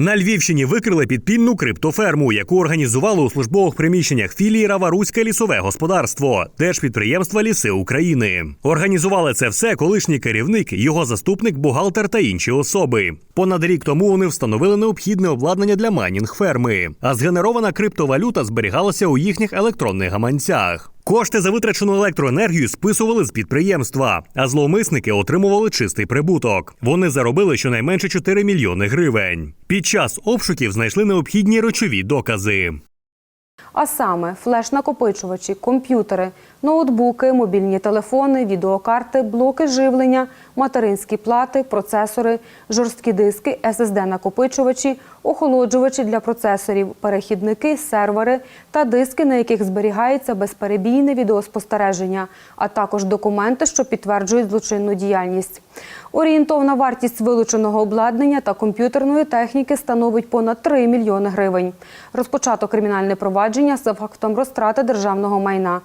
На Львівщині викрили підпільну криптоферму, яку організували у службових приміщеннях філії Раваруське лісове господарство, держпідприємства Ліси України. Організували це все колишній керівник, його заступник, бухгалтер та інші особи. Понад рік тому вони встановили необхідне обладнання для майнінг ферми, а згенерована криптовалюта зберігалася у їхніх електронних гаманцях. Кошти за витрачену електроенергію списували з підприємства, а зловмисники отримували чистий прибуток. Вони заробили щонайменше 4 мільйони гривень. Під час обшуків знайшли необхідні речові докази. А саме флеш-накопичувачі, комп'ютери, ноутбуки, мобільні телефони, відеокарти, блоки живлення, материнські плати, процесори, жорсткі диски, SSD-накопичувачі, охолоджувачі для процесорів, перехідники, сервери та диски, на яких зберігається безперебійне відеоспостереження, а також документи, що підтверджують злочинну діяльність. Орієнтовна вартість вилученого обладнання та комп'ютерної техніки становить понад 3 мільйони гривень. Розпочато кримінальне провадження за фактом розтрати державного майна.